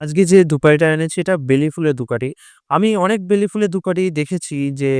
আজকে যে দুপারিটা এনেছি এটা বেলি ফুলের দুপারি। আমি অনেক বেলি ফুলের দুপারি দেখেছি যে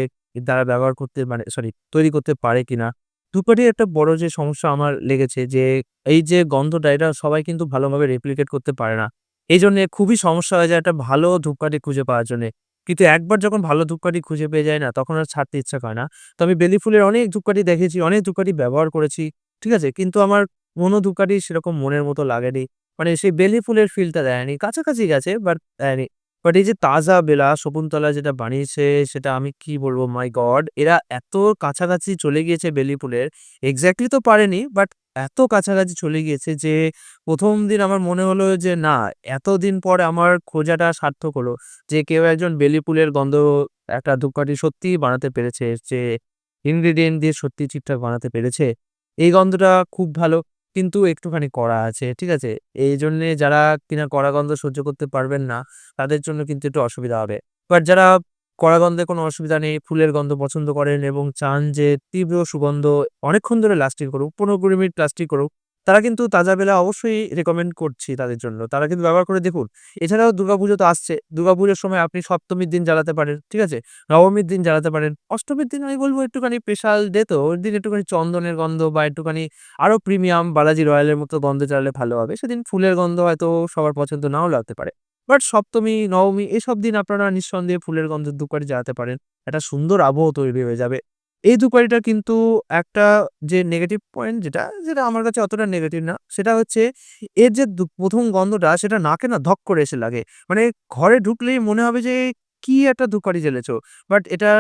তারা ব্যবহার করতে মানে সরি তৈরি করতে পারে কিনা। দুপারির একটা বড় যে সমস্যা আমার লেগেছে যে এই যে গন্ধটা এটা সবাই কিন্তু ভালোভাবে রেপ্লিকেট করতে পারে না। এই জন্যে খুবই সমস্যা হয়ে যায় একটা ভালো ধূপকাঠি খুঁজে পাওয়ার জন্যে। কিন্তু একবার যখন ভালো ধূপকাঠি খুঁজে পেয়ে যায় না তখন আর ছাড়তে ইচ্ছা করে না। তো আমি বেলি ফুলের অনেক ধূপকাঠি দেখেছি, অনেক ধূপকাঠি ব্যবহার করেছি। ঠিক আছে? কিন্তু আমার কোনো ধূপকাঠি সেরকম মনের মতো লাগেনি। মানে সেই বেলি ফুলের ফিলটা দেয়নি। কাছাকাছি গেছে, বাট দেয়নি। বাট এই যে তাজা বেলা, শকুন্তলা যেটা বানিয়েছে, সেটা আমি কি বলব মাই গড! এরা এত কাছাকাছি চলে গিয়েছে বেলি ফুলের। এক্স্যাক্টলি তো পারেনি, বাট এত কাছাকাছি চলে গিয়েছে যে প্রথম দিন আমার মনে হলো যে না, এতদিন পর আমার খোঁজাটা সার্থক হলো। যে কেউ একজন বেলি ফুলের গন্ধ একটা ধূপকাঠি সত্যিই বানাতে পেরেছে। যে ইনগ্রিডিয়েন্ট দিয়ে সত্যি ঠিকঠাক বানাতে পেরেছে। এই গন্ধটা খুব ভালো। কিন্তু একটুখানি কড়া আছে। ঠিক আছে? এই জন্যে যারা কিনা কড়া গন্ধ সহ্য করতে পারবেন না, তাদের জন্য কিন্তু একটু অসুবিধা হবে। বাট যারা কড়া গন্ধে কোনো অসুবিধা নেই, ফুলের গন্ধ পছন্দ করেন এবং চান যে তীব্র সুগন্ধ অনেকক্ষণ ধরে লাস্টিং করুক, ১৫-২০ মিনিট লাস্টিং করুক, তারা কিন্তু তাজা বেলা অবশ্যই রেকমেন্ড করছি তাদের জন্য। তারা কিন্তু ব্যবহার করে দেখুন। এছাড়াও দুর্গাপুজো তো আসছে। দুর্গাপুজোর সময় আপনি সপ্তমীর দিন জ্বালাতে পারেন। ঠিক আছে? নবমীর দিন জ্বালাতে পারেন। অষ্টমীর দিন আমি বলব একটুখানি স্পেশাল ডে তো ওই দিন একটুখানি চন্দনের গন্ধ বা একটুখানি আরও প্রিমিয়াম বালাজি রয়্যালের মতো গন্ধ জ্বালালে ভালো হবে। সেদিন ফুলের গন্ধ হয়তো সবার পছন্দ নাও লাগতে পারে। বাট সপ্তমী, নবমী এসব দিন আপনারা নিঃসন্দেহে ফুলের গন্ধের ধূপকাঠি জ্বালাতে পারেন। একটা সুন্দর আবহ তৈরি হয়ে যাবে। এই ধূপকাঠিটার কিন্তু একটা যে নেগেটিভ পয়েন্ট যেটা, যেটা আমার কাছে অতটা নেগেটিভ না। সেটা হচ্ছে এর যে ১ম গন্ধটা সেটা নাকে না ধক করে এসে লাগে। মানে ঘরে ঢুকলেই মনে হবে যে কি একটা ধূপকাঠি জ্বেলেছো। বাট এটা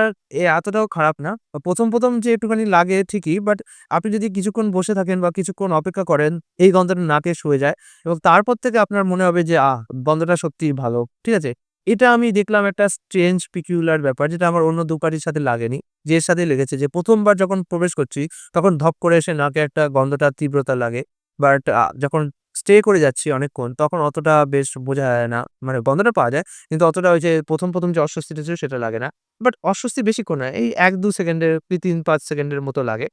এতটাও খারাপ না। ১ম, ১ম যে একটুখানি লাগে ঠিকই বাট আপনি যদি কিছুক্ষণ বসে থাকেন বা কিছুক্ষণ অপেক্ষা করেন, এই গন্ধটা নাকে শুয়ে যায় এবং তারপর থেকে আপনার মনে হবে যে আহ! গন্ধটা সত্যিই ভালো। ঠিক আছে? এটা আমি দেখলাম একটা স্ট্রেঞ্জ পিকুলিয়ার ব্যাপার যেটা আমার অন্য ধূপকাঠির সাথে লাগেনি। যে এর সাথেই লেগেছে যে প্রথমবার যখন প্রবেশ করছি তখন ধপ করে এসে নাকে একটা গন্ধটা তীব্রতা লাগে। বাট যখন স্টে করে যাচ্ছি অনেকক্ষণ তখন অতটা বেশ বোঝা যায় না। মানে গন্ধটা পাওয়া যায়। কিন্তু অতটা ওই যে ১ম, ১ম যে অস্বস্তিটা ছিল সেটা লাগে না। বাট অস্বস্তি বেশিক্ষণ না। এই ১-২ সেকেন্ডের কি ৩-৫ সেকেন্ডের মতো লাগে।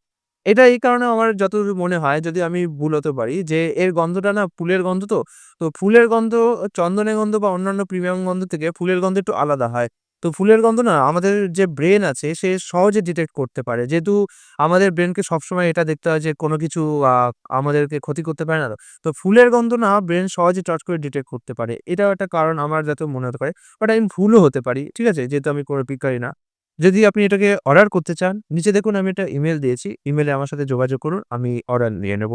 এটা এই কারণে আমার যতদূর মনে হয়, যদি আমি ভুল হতে পারি, যে এর গন্ধটা না ফুলের গন্ধ তো। তো ফুলের গন্ধ চন্দনের গন্ধ বা অন্যান্য প্রিমিয়াম গন্ধ থেকে ফুলের গন্ধ একটু আলাদা হয়। তো ফুলের গন্ধ না, আমাদের যে ব্রেন আছে, সে সহজে ডিটেক্ট করতে পারে। যেহেতু আমাদের ব্রেনকে সবসময় এটা দেখতে হয় যে, কোনো কিছু আমাদেরকে ক্ষতি করতে পারে না, তো। ফুলের গন্ধ না ব্রেন সহজে চট করে ডিটেক্ট করতে পারে। এটাও একটা কারণ আমার যাতে মনে হতে পারে। বাট আমি ভুলও হতে পারি। ঠিক আছে? যেহেতু আমি কোনো বিজ্ঞানী না। যদি আপনি এটাকে অর্ডার করতে চান, নিচে দেখুন আমি একটা ইমেল দিয়েছি। ইমেলে আমার সাথে যোগাযোগ করুন। আমি অর্ডার নিয়ে নেব।